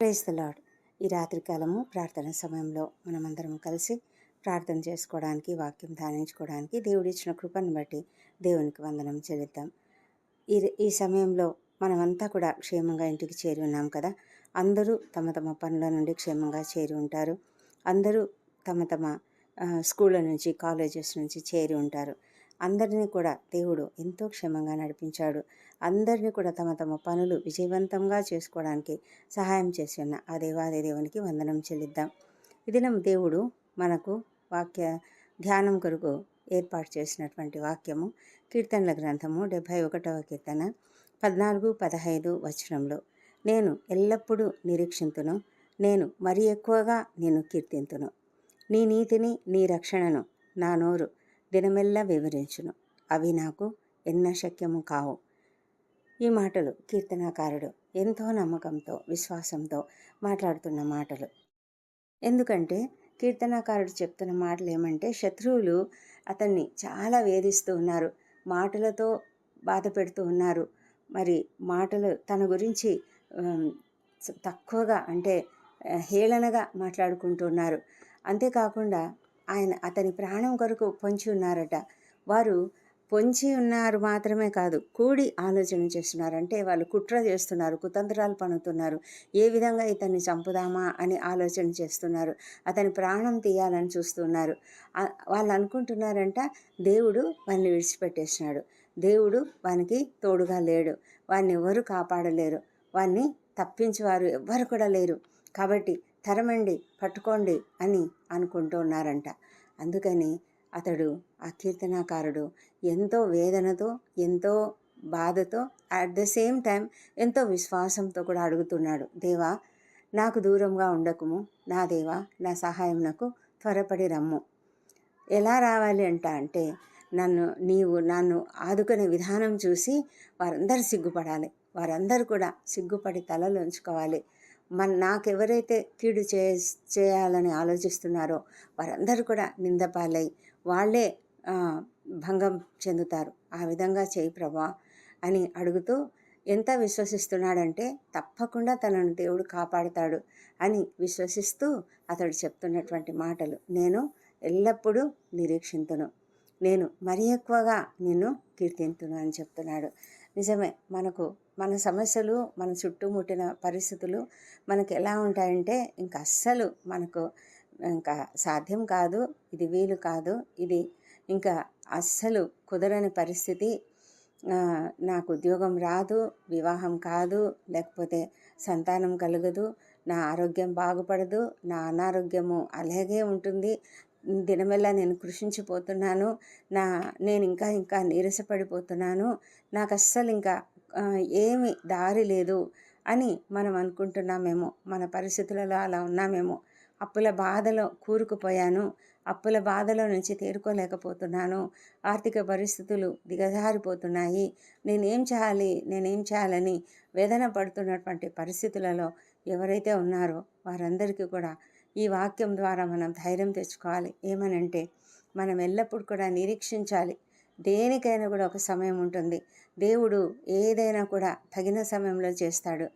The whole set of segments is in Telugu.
ప్రైజ్ ద లాడ్ ఈ రాత్రికాలము ప్రార్థన సమయంలో మనమందరం కలిసి ప్రార్థన చేసుకోవడానికి వాక్యం ధ్యానించుకోవడానికి దేవుడు ఇచ్చిన కృపను బట్టి దేవునికి వందనం చెల్లిద్దాం. ఈ ఈ సమయంలో మనమంతా కూడా క్షేమంగా ఇంటికి చేరి ఉన్నాం కదా. అందరూ తమ తమ పనుల నుండి క్షేమంగా చేరి ఉంటారు. అందరూ తమ తమ స్కూళ్ళ నుంచి కాలేజెస్ నుంచి చేరి ఉంటారు. అందరినీ కూడా దేవుడు ఎంతో క్షేమంగా నడిపించాడు. అందరినీ కూడా తమ తమ పనులు విజయవంతంగా చేసుకోవడానికి సహాయం చేసి ఉన్న ఆ దేవాది దేవునికి వందనం చెల్లిద్దాం. ఈ దినం దేవుడు మనకు వాక్య ధ్యానం కొరకు ఏర్పాటు చేసినటువంటి వాక్యము కీర్తనల గ్రంథము డెబ్భై ఒకటవ కీర్తన పద్నాలుగు పదహైదు వచనంలో నేను ఎల్లప్పుడూ నిరీక్షింతును నేను మరి ఎక్కువగా నేను కీర్తింతును. నీ నీతిని నీ రక్షణను నా నోరు దినమెల్లా వివరించును. అవి నాకు ఎన్నశక్యము కావు. ఈ మాటలు కీర్తనాకారుడు ఎంతో నమ్మకంతో విశ్వాసంతో మాట్లాడుతున్న మాటలు. ఎందుకంటే కీర్తనాకారుడు చెప్తున్న మాటలు ఏమంటే శత్రువులు అతన్ని చాలా వేధిస్తూ ఉన్నారు మాటలతో బాధ పెడుతూ ఉన్నారు. మరి మాటలు తన గురించి తక్కువగా అంటే హేళనగా మాట్లాడుకుంటున్నారు అంతేకాకుండా ఆయన అతని ప్రాణం కొరకు పొంచి ఉన్నారట. వారు పొంచి ఉన్నారు మాత్రమే కాదు కూడి ఆలోచన చేస్తున్నారు. అంటే వాళ్ళు కుట్ర చేస్తున్నారు కుతంత్రాలు పనుతున్నారు ఏ విధంగా ఇతన్ని చంపుదామా అని ఆలోచన చేస్తున్నారు. అతని ప్రాణం తీయాలని చూస్తున్నారు. వాళ్ళు అనుకుంటున్నారంట దేవుడు వాడిని విడిచిపెట్టేసినాడు. దేవుడు వానికి తోడుగా లేడు. వాడిని ఎవరు కాపాడలేరు. వాడిని తప్పించేవారు ఎవ్వరు కూడా లేరు. కాబట్టి తరమండి పట్టుకోండి అని అనుకుంటున్నారంట అందుకని అతడు ఆ కీర్తనాకారుడు ఎంతో వేదనతో ఎంతో బాధతో అట్ ద సేమ్ టైం ఎంతో విశ్వాసంతో కూడా అడుగుతున్నాడు. దేవా నాకు దూరంగా ఉండకుము. నా దేవా నా సహాయం నాకు త్వరపడి రమ్ము. ఎలా రావాలి అంట అంటే నన్ను నీవు నన్ను ఆదుకునే విధానం చూసి వారందరూ సిగ్గుపడాలి. వారందరూ కూడా సిగ్గుపడి తలలు ఉంచుకోవాలి మన నాకెవరైతే కీడు చే చేయాలని ఆలోచిస్తున్నారో వారందరూ కూడా నిందపాలై వాళ్ళే భంగం చెందుతారు. ఆ విధంగా చేయి ప్రభా అని అడుగుతూ ఎంత విశ్వసిస్తున్నాడంటే తప్పకుండా తనను దేవుడు కాపాడుతాడు అని విశ్వసిస్తూ అతడు చెప్తున్నటువంటి మాటలు నేను ఎల్లప్పుడూ నిరీక్షింతును. నేను మరి ఎక్కువగా నిన్ను కీర్తింతును అని చెప్తున్నాడు. నిజమే. మనకు మన సమస్యలు మన చుట్టుముట్టిన పరిస్థితులు మనకు ఎలా ఉంటాయంటే ఇంకా అస్సలు మనకు ఇంకా సాధ్యం కాదు ఇది వీలు కాదు ఇది ఇంకా అస్సలు కుదరని పరిస్థితి. నాకు ఉద్యోగం రాదు వివాహం కాదు లేకపోతే సంతానం కలగదు నా ఆరోగ్యం బాగుపడదు నా అనారోగ్యము అలాగే ఉంటుంది దినమెల్లా నేను కృషించిపోతున్నాను. నా నేను ఇంకా ఇంకా నీరసపడిపోతున్నాను. నాకు అస్సలు ఇంకా ఏమి దారి లేదు అని మనం అనుకుంటున్నామేమో. మన పరిస్థితులలో అలా ఉన్నామేమో. అప్పుల బాధలో కూరుకుపోయాను. అప్పుల బాధలో నుంచి తేరుకోలేకపోతున్నాను. ఆర్థిక పరిస్థితులు దిగజారిపోతున్నాయి. నేనేం చేయాలి? నేనేం చేయాలని వేదన పడుతున్నటువంటి పరిస్థితులలో ఎవరైతే ఉన్నారో వారందరికీ కూడా ఈ వాక్యం ద్వారా మనం ధైర్యం తెచ్చుకోవాలి. ఏమనంటే మనం ఎల్లప్పుడూ కూడా నిరీక్షించాలి. దేనికైనా కూడా ఒక సమయం ఉంటుంది. దేవుడు ఏదైనా కూడా తగిన సమయంలో చేస్తాడు.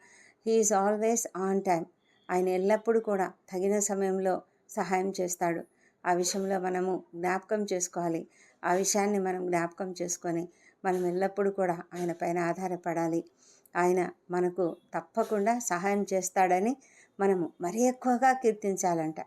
హీఈస్ ఆల్వేస్ ఆన్ టైం ఆయన ఎల్లప్పుడూ కూడా తగిన సమయంలో సహాయం చేస్తాడు. ఆ విషయంలో మనము జ్ఞాపకం చేసుకోవాలి. ఆ విషయాన్ని మనం జ్ఞాపకం చేసుకొని మనం ఎల్లప్పుడూ కూడా ఆయన పైన ఆధారపడాలి. ఆయన మనకు తప్పకుండా సహాయం చేస్తాడని మనము మరీ ఎక్కువగా కీర్తించాలంట.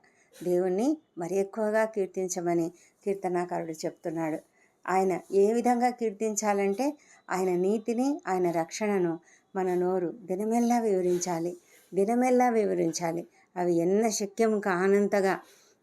దేవుణ్ణి మరి ఎక్కువగా కీర్తించమని కీర్తనాకారుడు చెప్తున్నాడు. ఆయన ఏ విధంగా కీర్తించాలంటే ఆయన నీతిని ఆయన రక్షణను మన నోరు దినమెల్లా వివరించాలి. దినమెల్లా వివరించాలి. అవి ఎన్న శక్యం కానంతగా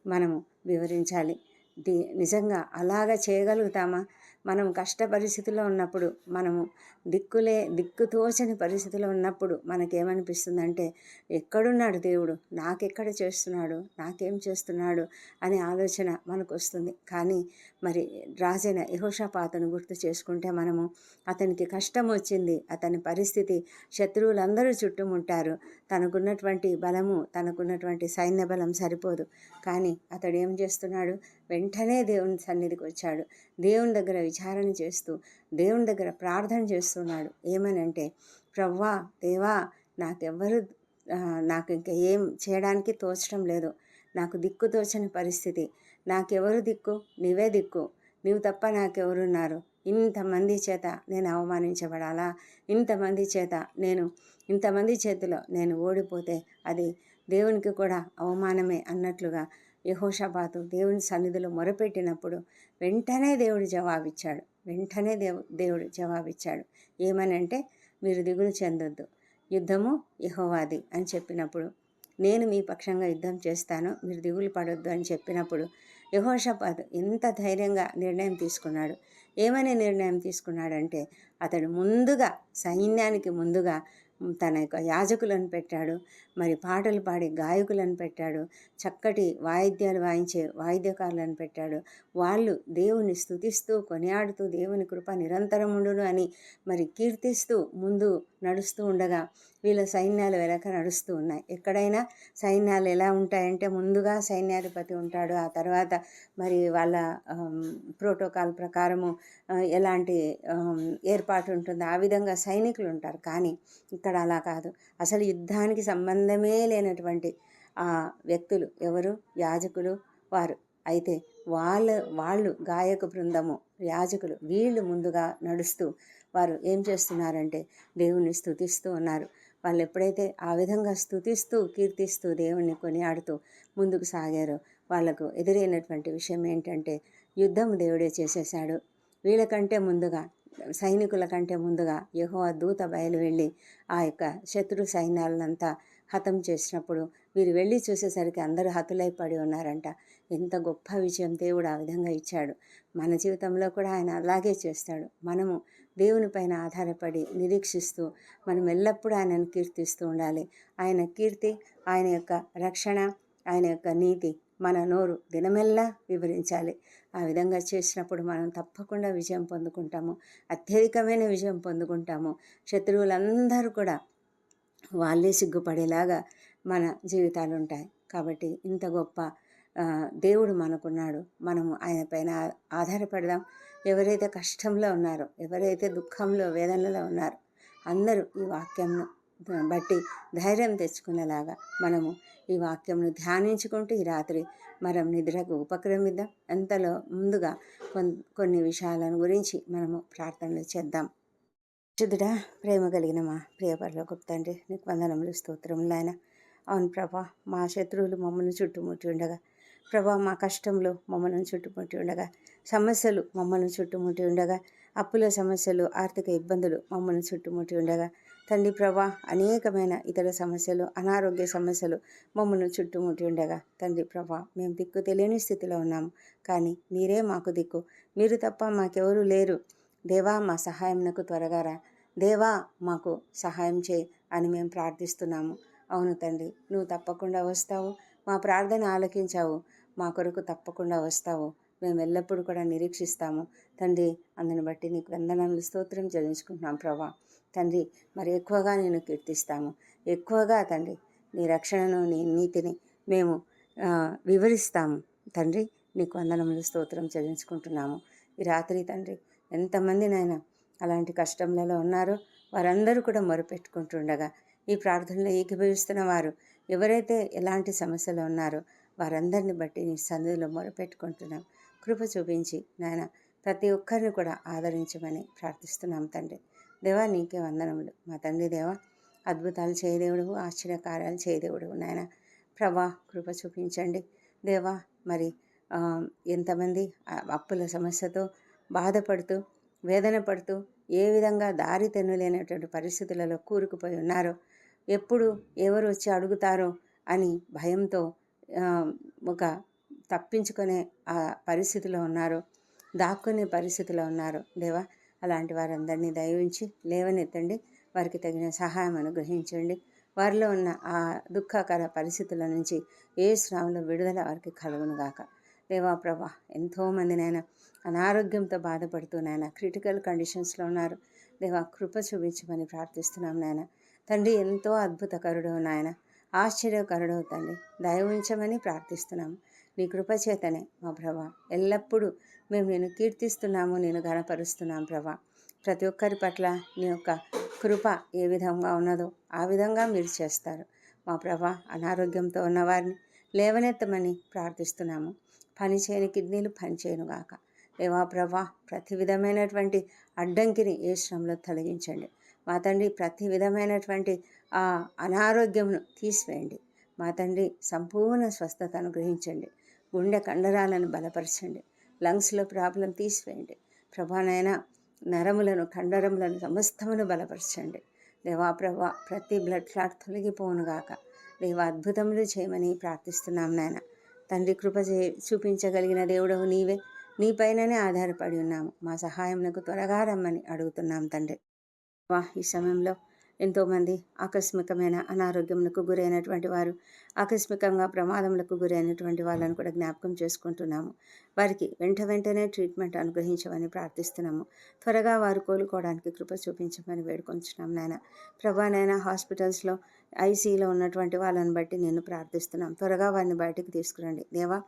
మనము వివరించాలి. ది నిజంగా అలాగ చేయగలుగుతామా? మనం కష్ట పరిస్థితిలో ఉన్నప్పుడు మనము దిక్కులే దిక్కు తోచని పరిస్థితిలో ఉన్నప్పుడు మనకేమనిపిస్తుందంటే ఎక్కడున్నాడు దేవుడు? నాకెక్కడ చేస్తున్నాడు? నాకేం చేస్తున్నాడు? అనే ఆలోచన మనకు వస్తుంది కానీ మరి రాజైన యహోషాపాతను గుర్తు చేసుకుంటే మనము అతనికి కష్టం వచ్చింది అతని పరిస్థితి శత్రువులందరూ చుట్టుముంటారు తనకున్నటువంటి బలము తనకున్నటువంటి సైన్య బలం సరిపోదు. కానీ అతడు ఏం చేస్తున్నాడు? వెంటనే దేవుని సన్నిధికి వచ్చాడు. దేవుని దగ్గర విచారణ చేస్తూ దేవుని దగ్గర ప్రార్థన చేస్తున్నాడు. ఏమనంటే ప్రవ్వా దేవా నాకెవ్వరు నాకు ఇంకా ఏం చేయడానికి తోచడం లేదు. నాకు దిక్కు తోచని పరిస్థితి. నాకెవరు దిక్కు? నీవే దిక్కు. నీవు తప్ప నాకెవరున్నారు. ఇంతమంది చేత నేను అవమానించబడాలా? ఇంతమంది చేత నేను ఇంతమంది చేతిలో నేను ఓడిపోతే అది దేవునికి కూడా అవమానమే అన్నట్లుగా యహోషాబాతు దేవుని సన్నిధిలో మొరపెట్టినప్పుడు వెంటనే దేవుడు జవాబిచ్చాడు. వెంటనే దేవు దేవుడు జవాబిచ్చాడు. ఏమని అంటే మీరు దిగులు చెందొద్దు. యుద్ధము యహోవాది అని చెప్పినప్పుడు నేను మీ పక్షంగా యుద్ధం చేస్తాను మీరు దిగులు పడొద్దు అని చెప్పినప్పుడు యహోషపాద్ ఎంత ధైర్యంగా నిర్ణయం తీసుకున్నాడు. ఏమని నిర్ణయం తీసుకున్నాడంటే అతడు ముందుగా సైన్యానికి ముందుగా తన యొక్క యాజకులను పెట్టాడు మరి పాటలు పాడే గాయకులను పెట్టాడు చక్కటి వాయిద్యాలు వాయించే వాయిద్యకారులను పెట్టాడు. వాళ్ళు దేవుని స్థుతిస్తూ కొనియాడుతూ దేవుని కృప నిరంతరం ఉండును అని మరి కీర్తిస్తూ ముందు నడుస్తూ ఉండగా వీళ్ళ సైన్యాలు వెనక నడుస్తూ ఉన్నాయి. ఎక్కడైనా సైన్యాలు ఎలా ఉంటాయంటే ముందుగా సైన్యాధిపతి ఉంటాడు. ఆ తర్వాత మరి వాళ్ళ ప్రోటోకాల్ ప్రకారము ఎలాంటి ఏర్పాటు ఉంటుందో. ఆ విధంగా సైనికులు ఉంటారు. కానీ ఇక్కడ అలా కాదు. అసలు యుద్ధానికి సంబంధమే లేనటువంటి ఆ వ్యక్తులు ఎవరు? యాజకులు వారు. అయితే వాళ్ళ వాళ్ళు గాయక బృందము యాజకులు వీళ్ళు ముందుగా నడుస్తూ వారు ఏం చేస్తున్నారంటే దేవుణ్ణి స్థుతిస్తూ ఉన్నారు. వాళ్ళు ఎప్పుడైతే ఆ విధంగా స్తుతిస్తూ కీర్తిస్తూ దేవుణ్ణి కొనియాడుతూ ముందుకు సాగారో వాళ్ళకు ఎదురైనటువంటి విషయం ఏంటంటే యుద్ధం దేవుడే చేసేశాడు. వీళ్ళకంటే ముందుగా సైనికుల కంటే ముందుగా యహో దూత బయలు వెళ్ళి ఆ యొక్క శత్రు సైన్యాలనంతా హతం చేసినప్పుడు వీరు వెళ్ళి చూసేసరికి అందరూ హతులై పడి ఉన్నారంట. ఎంత గొప్ప విజయం దేవుడు ఆ విధంగా ఇచ్చాడు. మన జీవితంలో కూడా ఆయన అలాగే చేస్తాడు. మనము దేవుని పైన ఆధారపడి నిరీక్షిస్తూ మనం ఎల్లప్పుడూ ఆయనను కీర్తిస్తూ ఉండాలి. ఆయన కీర్తి ఆయన యొక్క రక్షణ ఆయన యొక్క నీతి మన నోరు దినమెల్లా వివరించాలి. ఆ విధంగా చేసినప్పుడు మనం తప్పకుండా విజయం పొందుకుంటాము. అత్యధికమైన విజయం పొందుకుంటాము. శత్రువులందరూ కూడా వాళ్ళే సిగ్గుపడేలాగా మన జీవితాలు ఉంటాయి. కాబట్టి ఇంత గొప్ప దేవుడు మనకున్నాడు. మనము ఆయన పైన ఆధారపడదాం. ఎవరైతే కష్టంలో ఉన్నారో ఎవరైతే దుఃఖంలో వేదనలో ఉన్నారో అందరూ ఈ వాక్యంను బట్టి ధైర్యం తెచ్చుకునేలాగా మనము ఈ వాక్యంను ధ్యానించుకుంటూ ఈ రాత్రి మనం నిద్రకు ఉపక్రమిద్దాం. ఎంతలో ముందుగా కొన్ని విషయాలను గురించి మనము ప్రార్థనలు చేద్దాం. శుద్ధుడా ప్రేమ కలిగిన మా ప్రియపరలో గొప్ప తండ్రి నీకు వందనములు స్తోత్రములు ఆయన అవును ప్రభా మా శత్రువులు మమ్మల్ని చుట్టుముట్టి ఉండగా ప్రభా మా కష్టంలో మమ్మల్ని చుట్టుముట్టి ఉండగా సమస్యలు మమ్మల్ని చుట్టుముట్టి ఉండగా అప్పుల సమస్యలు ఆర్థిక ఇబ్బందులు మమ్మల్ని చుట్టుముట్టి ఉండగా తండ్రి ప్రభా అనేకమైన ఇతర సమస్యలు అనారోగ్య సమస్యలు మమ్మల్ని చుట్టుముట్టి ఉండగా తండ్రి ప్రభా మేము దిక్కు తెలియని స్థితిలో ఉన్నాము కానీ మీరే మాకు దిక్కు. మీరు తప్ప మాకెవరూ లేరు. దేవా మా సహాయంనకు త్వరగా రా. దేవా మాకు సహాయం చేయి అని మేము ప్రార్థిస్తున్నాము. అవును తండ్రి నువ్వు తప్పకుండా వస్తావు. మా ప్రార్థన ఆలకించావు. మా కొరకు తప్పకుండా వస్తావు. మేము ఎల్లప్పుడూ కూడా నిరీక్షిస్తాము. తండ్రి అందుని బట్టి నీకు వందనాలు స్తోత్రం చెల్లించుకుంటున్నాం ప్రభా. తండ్రి మరి ఎక్కువగా నేను కీర్తిస్తాము. ఎక్కువగా తండ్రి నీ రక్షణను నీ నీతిని మేము వివరిస్తాము. తండ్రి నీకు వందనములు స్తోత్రం చెల్లించుకుంటున్నాము. ఈ రాత్రి తండ్రి ఎంతమంది నాయన అలాంటి కష్టంలలో ఉన్నారో. వారందరూ కూడా మొరపెట్టుకుంటుండగా ఈ ప్రార్థనలో ఏకీభవిస్తున్న వారు ఎవరైతే ఎలాంటి సమస్యలు ఉన్నారో వారందరిని బట్టి నీ సన్నిధిలో మొరపెట్టుకుంటున్నాం. కృప చూపించి నాయన ప్రతి ఒక్కరిని కూడా ఆదరించమని ప్రార్థిస్తున్నాం తండ్రి. దేవా నీకే వందనములు. మా తండ్రి దేవా అద్భుతాలు చేయదేవుడు ఆశ్చర్యకార్యాలు చేయదేవుడు నాయన. ప్రభా కృప చూపించండి. దేవా మరి ఎంతమంది అప్పుల సమస్యతో బాధపడుతూ వేదన పడుతూ ఏ విధంగా దారి తెన్నులేనటువంటి పరిస్థితులలో కూరుకుపోయి ఉన్నారో ఎప్పుడు ఎవరు వచ్చి అడుగుతారో అని భయంతో ఒక తప్పించుకునే ఆ పరిస్థితిలో ఉన్నారు దాక్కునే పరిస్థితిలో ఉన్నారు దేవా అలాంటి వారందరినీ దయవించి లేవనెత్తండి. వారికి తగిన సహాయం అనుగ్రహించండి. వారిలో ఉన్న ఆ దుఃఖకర పరిస్థితుల నుంచి ఏ శ్రావంలో విడుదల వారికి కలుగునుగాక గాక. దేవా ప్రభా ఎంతోమంది నాయన అనారోగ్యంతో బాధపడుతూ నాయన క్రిటికల్ కండిషన్స్లో ఉన్నారు. దేవా కృప చూపించమని ప్రార్థిస్తున్నాం నాయన. తండ్రి ఎంతో అద్భుతకరుడు నాయన. ఆశ్చర్యకరుడు తండ్రి. దయ ఉంచమని ప్రార్థిస్తున్నాము నీ కృపచేతనే మా ప్రభా. ఎల్లప్పుడూ మేము నేను కీర్తిస్తున్నాము నేను గణపరుస్తున్నాం ప్రభా. ప్రతి ఒక్కరి పట్ల నీ యొక్క కృప ఏ విధంగా ఉన్నదో ఆ విధంగా మీరు చేస్తారు. మా ప్రభా అనారోగ్యంతో ఉన్నవారిని లేవనెత్తమని ప్రార్థిస్తున్నాము. పని చేయని కిడ్నీలు పని చేయను గాక. దేవా ప్రభా ప్రతి విధమైనటువంటి అడ్డంకిని ఏ శ్రమలో తొలగించండి. మా తండ్రి ప్రతి విధమైనటువంటి ఆ అనారోగ్యంను తీసివేయండి. మా తండ్రి సంపూర్ణ స్వస్థత అనుగ్రహించండి గుండె కండరాలను బలపరచండి. లంగ్స్లో ప్రాబ్లం తీసివేయండి. ప్రభానైనా నరములను కండరములను సమస్తమును బలపరచండి. దేవా ప్రభా ప్రతి బ్లడ్ క్లాట్ తొలగిపోనుగాక దేవా అద్భుతములు చేయమని ప్రార్థిస్తున్నాం నాయన. తండ్రి కృప చే చూపించగలిగిన దేవుడవు నీవే. నీపైననే ఆధారపడి ఉన్నాము. మా సహాయంకు త్వరగా రమ్మని అడుగుతున్నాం తండ్రి. వా ఈ సమయంలో ఎంతోమంది ఆకస్మికమైన అనారోగ్యములకు గురైనటువంటి వారు ఆకస్మికంగా ప్రమాదములకు గురైనటువంటి వాళ్ళని కూడా జ్ఞాపకం చేసుకుంటున్నాము. వారికి వెంట వెంటనే ట్రీట్మెంట్ అనుగ్రహించమని ప్రార్థిస్తున్నాము. త్వరగా వారు కోలుకోవడానికి కృప చూపించమని వేడుకొంచున్నాం నాయన. ప్రభా నాయన హాస్పిటల్స్లో ఐసీలో ఉన్నటువంటి వాళ్ళని బట్టి నేను ప్రార్థిస్తున్నాను. త్వరగా వారిని బయటికి తీసుకురండి. దేవా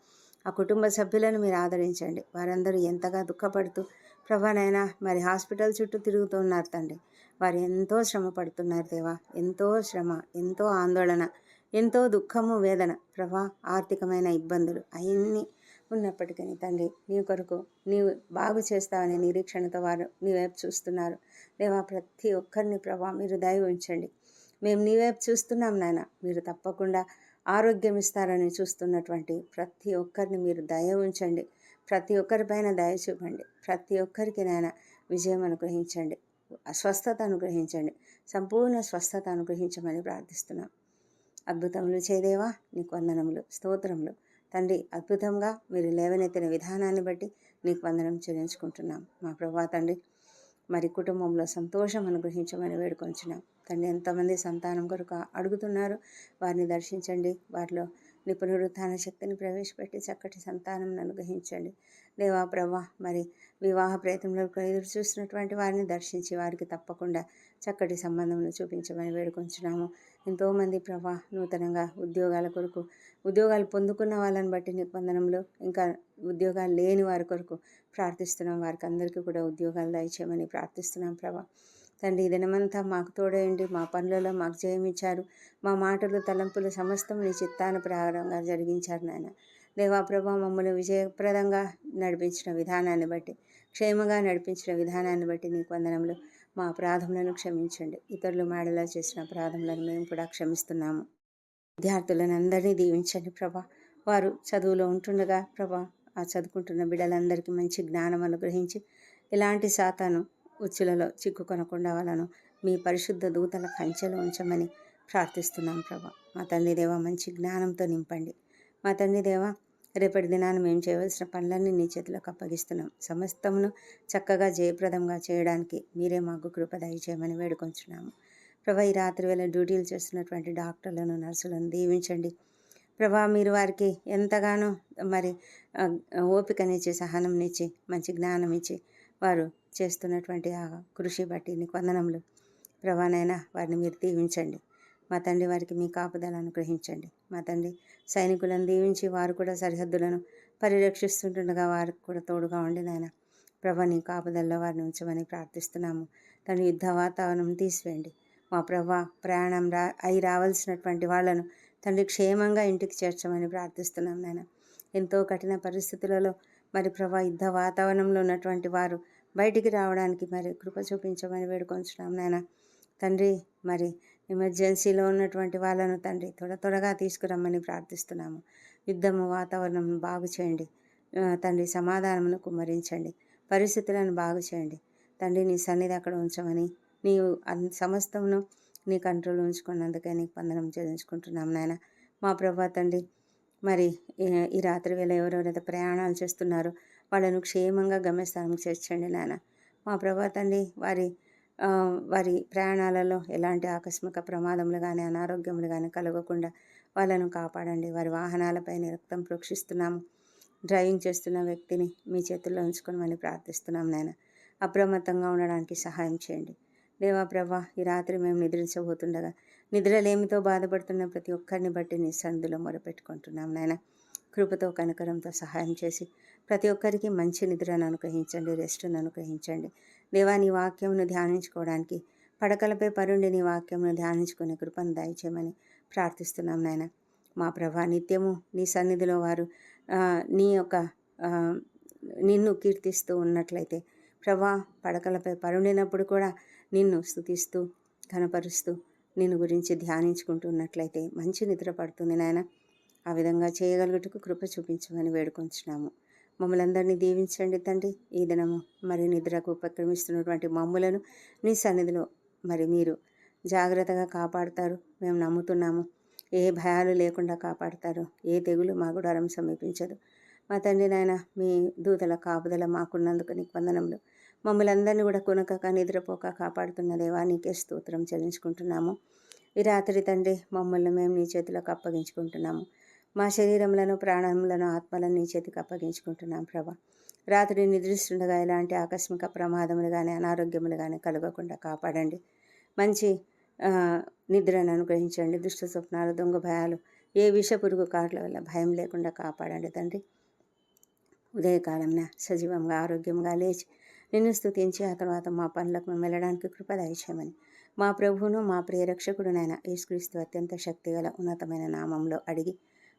ఆ కుటుంబ సభ్యులను మీరు ఆదరించండి. వారందరూ ఎంతగా దుఃఖపడుతూ ప్రభానైనా మరి హాస్పిటల్ చుట్టూ తిరుగుతూ ఉన్నారు తండ్రి. వారు ఎంతో శ్రమ పడుతున్నారు దేవా. ఎంతో శ్రమ ఎంతో ఆందోళన ఎంతో దుఃఖము వేదన ప్రభా ఆర్థికమైన ఇబ్బందులు అవన్నీ ఉన్నప్పటికీ తండ్రి నీ కొరకు నీవు బాగు చేస్తావనే నిరీక్షణతో వారు నీ వైపు చూస్తున్నారు. దేవా ప్రతి ఒక్కరిని ప్రభా మీరు దయ ఉంచండి. మేము నీ వైపు చూస్తున్నాం నాయన. మీరు తప్పకుండా ఆరోగ్యం ఇస్తారని చూస్తున్నటువంటి ప్రతి ఒక్కరిని మీరు దయ ఉంచండి. ప్రతి ఒక్కరిపైన దయ చూపండి. ప్రతి ఒక్కరికి నాయన విజయం అనుగ్రహించండి. స్వస్థత అనుగ్రహించండి. సంపూర్ణ స్వస్థత అనుగ్రహించమని ప్రార్థిస్తున్నాం. అద్భుతములు చేదేవా నీకు వందనములు స్తోత్రములు. తండ్రి అద్భుతంగా మీరు లేవనెత్తిన విధానాన్ని బట్టి నీకు వందనం చెల్లించుకుంటున్నాం. మా ప్రభా తండ్రి మరి కుటుంబంలో సంతోషం అనుగ్రహించమని వేడుకొంచున్నాం. తండ్రి ఎంతమంది సంతానం కొరకు అడుగుతున్నారు? వారిని దర్శించండి. వారిలో నిపుణుడు తన శక్తిని ప్రవేశపెట్టి చక్కటి సంతానం అనుగ్రహించండి. దేవా ప్రభా మరి వివాహ ప్రయత్నంలో ఎదురు చూసినటువంటి వారిని దర్శించి వారికి తప్పకుండా చక్కటి సంబంధంను చూపించమని వేడుకొంచున్నాము. ఎంతోమంది ప్రభా నూతనంగా ఉద్యోగాల కొరకు ఉద్యోగాలు పొందుకున్న వాళ్ళని బట్టి నిబంధనలు ఇంకా ఉద్యోగాలు లేని వారి కొరకు ప్రార్థిస్తున్నాం. వారికి అందరికీ కూడా ఉద్యోగాలు దయచేయమని ప్రార్థిస్తున్నాం ప్రభా. తండ్రి దినమంతా మాకు తోడేయండి మా పనులలో మాకు జయమిచ్చారు మా మాటలు తలంపులు సమస్తం నీ చిత్తానుప్రకారంగా జరిగించారు నాయన. దేవాప్రభ మమ్మల్ని విజయప్రదంగా నడిపించిన విధానాన్ని బట్టి క్షేమంగా నడిపించిన విధానాన్ని బట్టి నీకు వందనములు మా అపరాధములను క్షమించండి. ఇతరులు మేడలా చేసిన అపరాధములను మేము కూడా క్షమిస్తున్నాము. విద్యార్థులను అందరినీ దీవించండి ప్రభా. వారు చదువులో ఉంటుండగా ప్రభా ఆ చదువుకుంటున్న బిడ్డలందరికీ మంచి జ్ఞానం అనుగ్రహించి ఇలాంటి శాతాను ఉచ్చులలో చిక్కుకొనకుండా వాళ్ళను మీ పరిశుద్ధ దూతల కంచెలో ఉంచమని ప్రార్థిస్తున్నాం ప్రభా. మా తండ్రి దేవ మంచి జ్ఞానంతో నింపండి. మా తండ్రి దేవ రేపటి దినాన్ని మేము చేయవలసిన పనులన్నీ నీ చేతులకు అప్పగిస్తున్నాం. సమస్తమును చక్కగా జయప్రదంగా చేయడానికి మీరే మాకు కృప దయచేయమని వేడుకొంచున్నాము. ప్రభా ఈ రాత్రి వేళ డ్యూటీలు చేస్తున్నటువంటి డాక్టర్లను నర్సులను దీవించండి. ప్రభా మీరు వారికి ఎంతగానో మరి ఓపికనిచ్చి సహనంనిచ్చి మంచి జ్ఞానం ఇచ్చి వారు చేస్తున్నటువంటి ఆ కృషి బట్టి నీకు వందనములు. ప్రభానైనా వారిని మీరు దీవించండి. మా తండ్రి వారికి మీ కాపుదలను అనుగ్రహించండి. మా తండ్రి సైనికులను దీవించి వారు కూడా సరిహద్దులను పరిరక్షిస్తుండగా వారికి కూడా తోడుగా ఉండి నాయన. ప్రభా నీ కాపుదల్లో వారిని ఉంచమని ప్రార్థిస్తున్నాము. తను యుద్ధ వాతావరణం తీసివేయండి. మా ప్రభా ప్రయాణం రా అయి రావాల్సినటువంటి వాళ్ళను తండ్రి క్షేమంగా ఇంటికి చేర్చమని ప్రార్థిస్తున్నాం నాయన. ఎంతో కఠిన పరిస్థితులలో మరి ప్రభా యుద్ధ వాతావరణంలో ఉన్నటువంటి వారు బయటికి రావడానికి మరి కృప చూపించమని వేడుకొంచున్నాం నాయన. తండ్రి మరి ఎమర్జెన్సీలో ఉన్నటువంటి వాళ్ళను తండ్రి త్వర త్వరగా తీసుకురమ్మని ప్రార్థిస్తున్నాము. యుద్ధము వాతావరణం బాగు చేయండి. తండ్రి సమాధానమును కుమ్మరించండి. పరిస్థితులను బాగు చేయండి. తండ్రి నీ సన్నిధి అక్కడ ఉంచమని నీవు సమస్తమును నీ కంట్రోల్ ఉంచుకున్నందుకే నీకు పందనం చెల్లించుకుంటున్నాం నాయన. మా ప్రభా తండ్రి మరి ఈ రాత్రి వేళ ఎవరెవరైతే ప్రయాణాలు చేస్తున్నారో వాళ్ళను క్షేమంగా గమ్యస్థానం చేర్చండి నాయన. మా ప్రభా తండ్రి వారి వారి ప్రయాణాలలో ఎలాంటి ఆకస్మిక ప్రమాదములు కానీ అనారోగ్యములు కానీ కలగకుండా వాళ్ళను కాపాడండి. వారి వాహనాలపై రక్తం ప్రోక్షిస్తున్నాము. డ్రైవింగ్ చేస్తున్న వ్యక్తిని మీ చేతుల్లో ఉంచుకోమని ప్రార్థిస్తున్నాం నాయన. అప్రమత్తంగా ఉండడానికి సహాయం చేయండి. దేవా ప్రభా ఈ రాత్రి మేము నిద్రించబోతుండగా నిద్రలేమితో బాధపడుతున్న ప్రతి ఒక్కరిని బట్టి నీ సందులో మొరపెట్టుకుంటున్నాం నాయన. కృపతో కనకరంతో సహాయం చేసి ప్రతి ఒక్కరికి మంచి నిద్రను అనుగ్రహించండి రెస్ట్ను అనుగ్రహించండి. దేవా నీ వాక్యమును ధ్యానించుకోవడానికి. పడకలపై పరుండి నీ వాక్యమును ధ్యానించుకునే కృపను దయచేయమని ప్రార్థిస్తున్నాం నాయన. మా ప్రభా నిత్యము నీ సన్నిధిలో వారు నీ యొక్క నిన్ను కీర్తిస్తూ ఉన్నట్లయితే ప్రభా పడకలపై పరుండినప్పుడు కూడా నిన్ను స్తుతిస్తూ ఘనపరుస్తూ నిన్ను గురించి ధ్యానించుకుంటూ ఉన్నట్లయితే మంచి నిద్ర పడుతుంది నాయన. ఆ విధంగా చేయగలుగుటకు కృప చూపించమని వేడుకొంచున్నాము. మమ్మల్ని అందరినీ దీవించండి తండ్రి. ఈ దినము మరి నిద్రకు ఉపక్రమిస్తున్నటువంటి మమ్ములను నీ సన్నిధిలో మరి మీరు జాగ్రత్తగా కాపాడుతారు. మేము నమ్ముతున్నాము. ఏ భయాలు లేకుండా కాపాడుతారు. ఏ తెగులు మా గుడారం సమీపించదు. మా తండ్రి నాయన మీ దూతల కాపుదల మాకున్నందుకు నీకు వందనములు. మమ్మల్ని అందరినీ కూడా కొనకక నిద్రపోక కాపాడుతున్న దేవా నీకే స్తోత్రం చెల్లించుకుంటున్నాము. ఈ రాత్రి తండ్రి మమ్మల్ని మేము నీ చేతులకు అప్పగించుకుంటున్నాము. మా శరీరములను ప్రాణములను ఆత్మలను నీ చేతికి అప్పగించుకుంటున్నాం ప్రభా. రాత్రి నిద్రిస్తుండగా ఎలాంటి ఆకస్మిక ప్రమాదములు కానీ అనారోగ్యములు కానీ కలగకుండా కాపాడండి. మంచి నిద్రను అనుగ్రహించండి. దుష్ట స్వప్నాలు దొంగ భయాలు ఏ విష పురుగు కాట్ల వల్ల భయం లేకుండా కాపాడండి తండ్రి. ఉదయకాలంన సజీవంగా ఆరోగ్యంగా లేచి నిన్ను స్థుతించి ఆ తర్వాత మా పనులకు మేము వెళ్ళడానికి కృపదయచేయమని మా ప్రభువును మా ప్రియరక్షకుడునైన యేసుక్రీస్తు అత్యంత శక్తిగల ఉన్నతమైన నామంలో అడిగి